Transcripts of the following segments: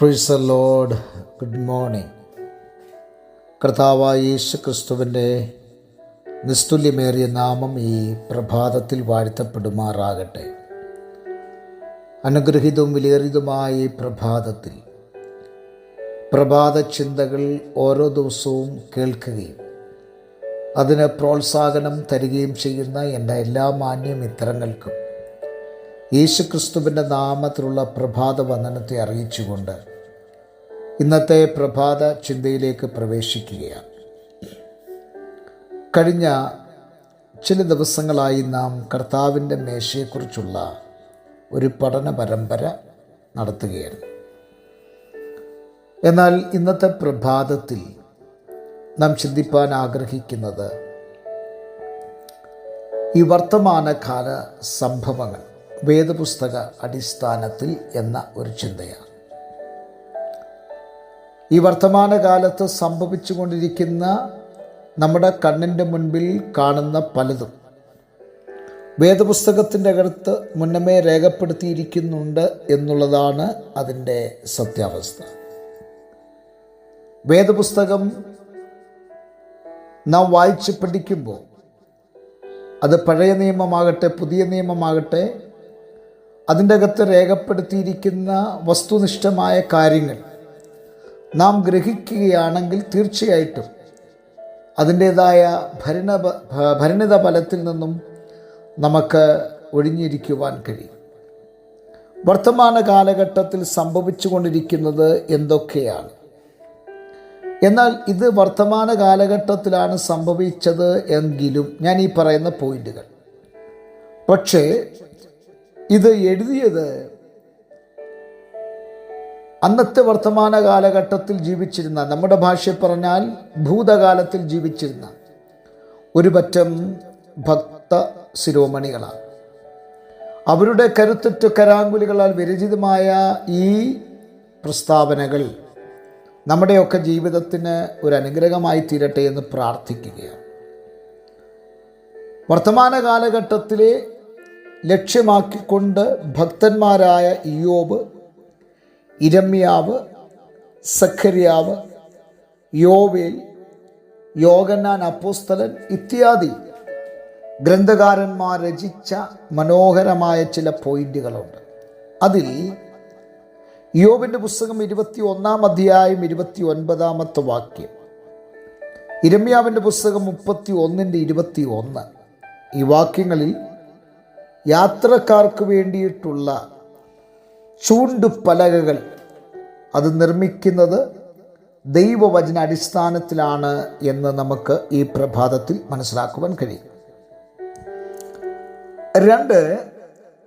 ഫ്രീസ load good morning കർത്താവായ യേശു ക്രിസ്തുവിന്റെ നിസ്തുല്യമേറിയ നാമം ഈ പ്രഭാതത്തിൽ വാഴ്ത്തപ്പെടുമാറാകട്ടെ. അനുഗ്രഹീതവും വിലയേറിയതുമായ ഈ പ്രഭാതത്തിൽ പ്രഭാത ചിന്തകൾ ഓരോ ദിവസവും കേൾക്കുകയും അതിന് പ്രോത്സാഹനം തരികയും ചെയ്യുന്ന എന്റെ എല്ലാ മാന്യ മിത്രങ്ങൾക്കും യേശുക്രിസ്തുവിന്റെ നാമത്തിലുള്ള പ്രഭാത വന്ദനത്തെ അറിയിച്ചുകൊണ്ട് ഇന്നത്തെ പ്രഭാത ചിന്തയിലേക്ക് പ്രവേശിക്കുകയാണ്. കഴിഞ്ഞ ചില ദിവസങ്ങളായി നാം കർത്താവിന്റെ മേശയെക്കുറിച്ചുള്ള ഒരു പഠന പരമ്പര നടത്തുകയായിരുന്നു എന്നാൽ ഇന്നത്തെ പ്രഭാതത്തിൽ നാം ചിന്തിപ്പാൻ ആഗ്രഹിക്കുന്നത് ഈ വർത്തമാനകാല സംഭവങ്ങൾ. വേദപുസ്തക അടിസ്ഥാനത്തിൽ എന്ന ഒരു ചിന്തയാണ്. ഈ വർത്തമാനകാലത്ത് സംഭവിച്ചുകൊണ്ടിരിക്കുന്ന നമ്മുടെ കണ്ണിന്റെ മുൻപിൽ കാണുന്ന പലതും വേദപുസ്തകത്തിന്റെ അകത്ത് മുന്നമേ രേഖപ്പെടുത്തിയിരിക്കുന്നുണ്ട് എന്നുള്ളതാണ് അതിന്റെ സത്യാവസ്ഥ. വേദപുസ്തകം നാം വായിച്ച് പഠിക്കുമ്പോൾ അത് പഴയ നിയമമാകട്ടെ പുതിയ നിയമമാകട്ടെ അതിന്റെ അകത്ത് രേഖപ്പെടുത്തിയിരിക്കുന്ന വസ്തുനിഷ്ഠമായ കാര്യങ്ങൾ നാം ഗ്രഹിക്കുകയാണെങ്കിൽ തീർച്ചയായിട്ടും അതിന്റേതായ ഭരണ ഭരണിത ഫലത്തിൽ നിന്നും നമുക്ക് ഒഴിഞ്ഞിരിക്കുവാൻ കഴിയും. വർത്തമാന കാലഘട്ടത്തിൽ സംഭവിച്ചു കൊണ്ടിരിക്കുന്നത് എന്തൊക്കെയാണ്? എന്നാൽ ഇത് വർത്തമാന കാലഘട്ടത്തിലാണ് സംഭവിച്ചത് എങ്കിലും ഞാൻ ഈ പറയുന്ന പോയിന്റുകൾ. പക്ഷേ ഇത് എഴുതിയത് അന്നത്തെ വർത്തമാന കാലഘട്ടത്തിൽ ജീവിച്ചിരുന്ന നമ്മുടെ ഭാഷയിൽ പറഞ്ഞാൽ ഭൂതകാലത്തിൽ ജീവിച്ചിരുന്ന ഒരു പറ്റം ഭക്ത ശിരോമണികളാണ്. അവരുടെ കരുത്തുറ്റ കരാങ്കുലികളാൽ വിരചിതമായ ഈ പ്രസ്താവനകൾ നമ്മുടെയൊക്കെ ജീവിതത്തിന് ഒരു അനുഗ്രഹമായി തീരട്ടെ എന്ന് പ്രാർത്ഥിക്കുകയാണ്. വർത്തമാന കാലഘട്ടത്തിലെ ലക്ഷ്യമാക്കിക്കൊണ്ട് ഭക്തന്മാരായ ഇയോബ് ഇരമ്യാവ് സഖരിയാവ് യോവേൽ യോഗന്നാൻ അപ്പോസ്തലൻ ഇത്യാദി ഗ്രന്ഥകാരന്മാർ രചിച്ച മനോഹരമായ ചില പോയിന്റുകളുണ്ട്. അതിൽ യോബിന്റെ പുസ്തകം ഇരുപത്തി ഒന്നാം അധ്യായം ഇരുപത്തി ഒൻപതാമത്തെ വാക്യം ഇരമ്യാവിന്റെ പുസ്തകം മുപ്പത്തി ഒന്നിന്റെ ഇരുപത്തി ഒന്ന് ഈ വാക്യങ്ങളിൽ യാത്രക്കാർക്ക് വേണ്ടിയിട്ടുള്ള ചൂണ്ടുപലകകൾ അത് നിർമ്മിക്കുന്നത് ദൈവവചന അടിസ്ഥാനത്തിലാണ് എന്ന് നമുക്ക് ഈ പ്രഭാതത്തിൽ മനസ്സിലാക്കുവാൻ കഴിയും. രണ്ട്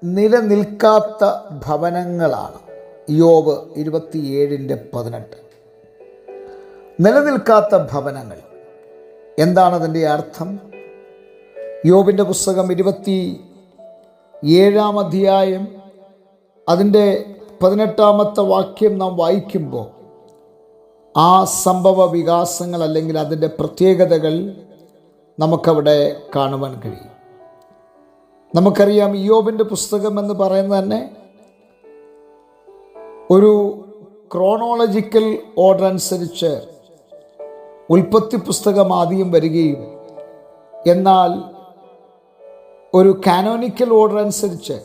നിലനിൽക്കാത്ത ഭവനങ്ങളാണ്. യോബ് ഇരുപത്തിയേഴിന്റെ പതിനെട്ട്. നിലനിൽക്കാത്ത ഭവനങ്ങൾ. എന്താണ് അതിന്റെ അർത്ഥം? യോബിന്റെ പുസ്തകം ഇരുപത്തി ഏഴാം അധ്യായം അതിന്റെ പതിനെട്ടാമത്തെ വാക്യം നാം വായിക്കുമ്പോൾ ആ സംഭവ വികാസങ്ങൾ അല്ലെങ്കിൽ അതിന്റെ പ്രത്യേകതകൾ നമുക്കവിടെ കാണുവാൻ കഴിയും. നമുക്കറിയാം യോബിന്റെ പുസ്തകം എന്ന് പറയുന്നത് തന്നെ ഒരു ക്രോണോളജിക്കൽ ഓർഡർ അനുസരിച്ച് ഉൽപ്പത്തി പുസ്തകം ആദ്യം വരികയും എന്നാൽ ഒരു കാനോനിക്കൽ ഓർഡർ അനുസരിച്ച്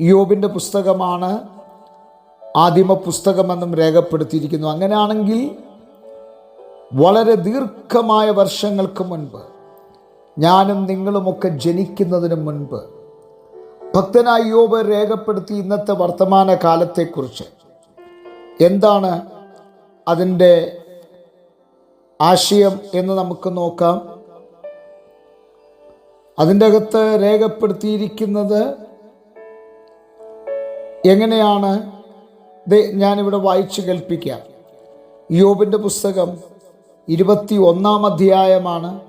യോബിന്റെ പുസ്തകമാണ് ആദിമ പുസ്തകമെന്നും രേഖപ്പെടുത്തിയിരിക്കുന്നു. അങ്ങനെയാണെങ്കിൽ വളരെ ദീർഘമായ വർഷങ്ങൾക്ക് മുൻപ് ഞാനും നിങ്ങളുമൊക്കെ ജനിക്കുന്നതിന് മുൻപ് ഭക്തനായ യോബ് രേഖപ്പെടുത്തി ഇന്നത്തെ വർത്തമാന കാലത്തെക്കുറിച്ച് എന്താണ് അതിന്റെ ആശയം എന്ന് നമുക്ക് നോക്കാം. അതിന്റെ അകത്ത് രേഖപ്പെടുത്തിയിരിക്കുന്നത് എങ്ങനെയാണ്? ഞാനിവിടെ വായിച്ചു കേൾപ്പിക്കാം. യോബിന്റെ പുസ്തകം ഇരുപത്തി ഒന്നാം അധ്യായമാണ്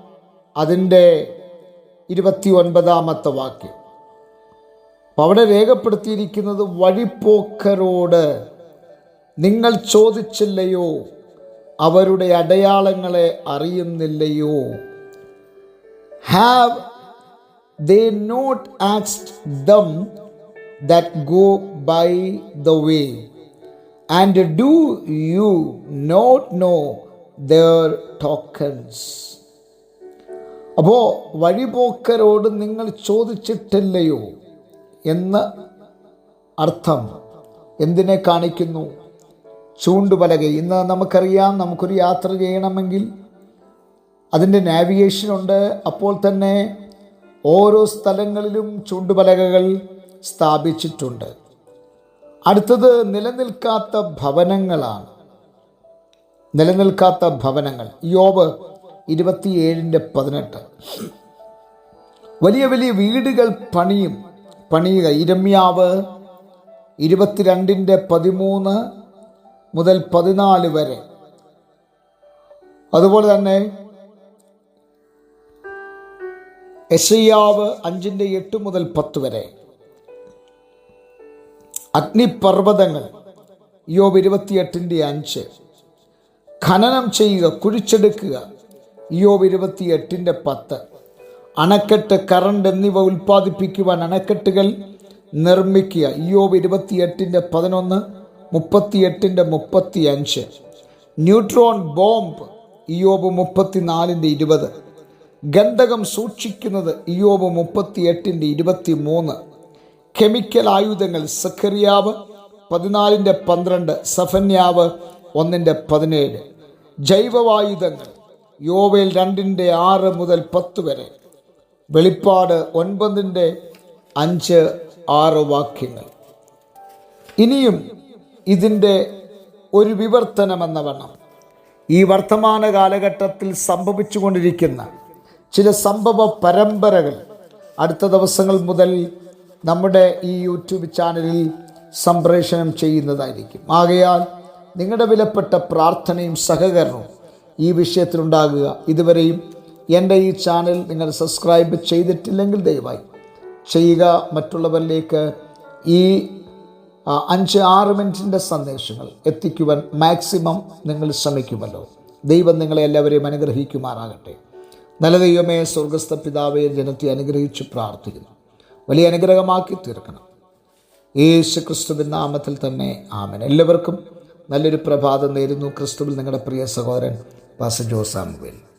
അതിന്റെ ഇരുപത്തി ഒൻപതാമത്തെ വാക്യം. അപ്പം അവിടെ രേഖപ്പെടുത്തിയിരിക്കുന്നത് വഴിപ്പോക്കരോട് നിങ്ങൾ ചോദിച്ചില്ലയോ? അവരുടെ അടയാളങ്ങളെ അറിയുന്നില്ലയോ? Have they not asked them that go by the way. And do you not know their tokens? അപ്പോ വഴിപോക്കരോട് നിങ്ങൾ ചോദിച്ചിട്ടില്ലയോ എന്ന് അർത്ഥം എന്തിനെ കാണിക്കുന്നു? ചൂണ്ടുപലക. ഇന്ന് നമുക്കറിയാം നമുക്കൊരു യാത്ര ചെയ്യണമെങ്കിൽ അതിന്റെ നാവിഗേഷനുണ്ട് അപ്പോൾ തന്നെ ഓരോ സ്ഥലങ്ങളിലും ചൂണ്ടുപലകകൾ സ്ഥാപിച്ചിട്ടുണ്ട്. അടുത്തത് നിലനിൽക്കാത്ത ഭവനങ്ങളാണ്. നിലനിൽക്കാത്ത ഭവനങ്ങൾ. യോബ് ഇരുപത്തിയേഴിന്റെ പതിനെട്ട്. വലിയ വലിയ വീടുകൾ പണിയും. പണിയുക. ഇരമ്യാവ് ഇരുപത്തിരണ്ടിന്റെ പതിമൂന്ന് മുതൽ പതിനാല് വരെ. അതുപോലെ തന്നെ എസയ്യാവ് അഞ്ചിന്റെ എട്ട് മുതൽ പത്ത് വരെ. അഗ്നിപർവതങ്ങൾ യോബ് ഇരുപത്തിയെട്ടിന്റെ അഞ്ച്. ഖനനം ചെയ്യുക കുഴിച്ചെടുക്കുക യോബ് ഇരുപത്തിയെട്ടിന്റെ പത്ത്. അണക്കെട്ട് കറണ്ട് എന്നിവ ഉൽപ്പാദിപ്പിക്കുവാൻ അണക്കെട്ടുകൾ നിർമ്മിക്കുക യോബ് ഇരുപത്തിയെട്ടിന്റെ പതിനൊന്ന് മുപ്പത്തിയെട്ടിന്റെ മുപ്പത്തി അഞ്ച് ന്യൂട്രോൺ ബോംബ് ഇയോബ് മുപ്പത്തിനാലിന്റെ ഇരുപത്. ഗന്ധകം സൂക്ഷിക്കുന്നത് ഇയോബ് മുപ്പത്തി എട്ടിന്റെ ഇരുപത്തി മൂന്ന് കെമിക്കൽ ആയുധങ്ങൾ സഖറിയാവ് പതിനാലിന്റെ പന്ത്രണ്ട്. സഫന്യാവ് ഒന്നിന്റെ പതിനേഴ്. ജൈവവായുധങ്ങൾ യോവേൽ രണ്ടിന്റെ ആറ് മുതൽ പത്ത് വരെ. വെളിപ്പാട് ഒൻപതിന്റെ അഞ്ച് ആറ് വാക്യങ്ങൾ. ഇനിയും ഇതിന്റെ ഒരു വിവർത്തനമെന്ന വണ്ണം. ഈ വർത്തമാന കാലഘട്ടത്തിൽ സംഭവിച്ചുകൊണ്ടിരിക്കുന്ന ചില സംഭവ പരമ്പരകൾ അടുത്ത ദിവസങ്ങൾ മുതൽ നമ്മുടെ ഈ യൂട്യൂബ് ചാനലിൽ സംപ്രേഷണം ചെയ്യുന്നതായിരിക്കും. ആകയാൽ നിങ്ങളുടെ വിലപ്പെട്ട പ്രാർത്ഥനയും സഹകരണവും ഈ വിഷയത്തിലുണ്ടാകുക. ഇതുവരെയും എന്റെ ഈ ചാനൽ നിങ്ങൾ സബ്സ്ക്രൈബ് ചെയ്തിട്ടില്ലെങ്കിൽ ദയവായി ചെയ്യുക. മറ്റുള്ളവരിലേക്ക് ഈ അഞ്ച് ആറ് മിനിറ്റിന്റെ സന്ദേശങ്ങൾ എത്തിക്കുവാൻ മാക്സിമം നിങ്ങൾ ശ്രമിക്കുമല്ലോ. ദൈവം നിങ്ങളെ എല്ലാവരെയും അനുഗ്രഹിക്കുമാറാകട്ടെ. നല്ല ദൈവമേ സ്വർഗസ്ഥ പിതാവെ ജനത്തെ അനുഗ്രഹിച്ച് പ്രാർത്ഥിക്കുന്നു. വലിയ അനുഗ്രഹമാക്കി തീർക്കണം. യേശു ക്രിസ്തുവിൻ നാമത്തിൽ തന്നെ ആമൻ. എല്ലാവർക്കും നല്ലൊരു പ്രഭാതം നേരുന്നു. ക്രിസ്തുവിൽ നിങ്ങളുടെ പ്രിയ സഹോദരൻ പാസ ജോസാമുവേൽ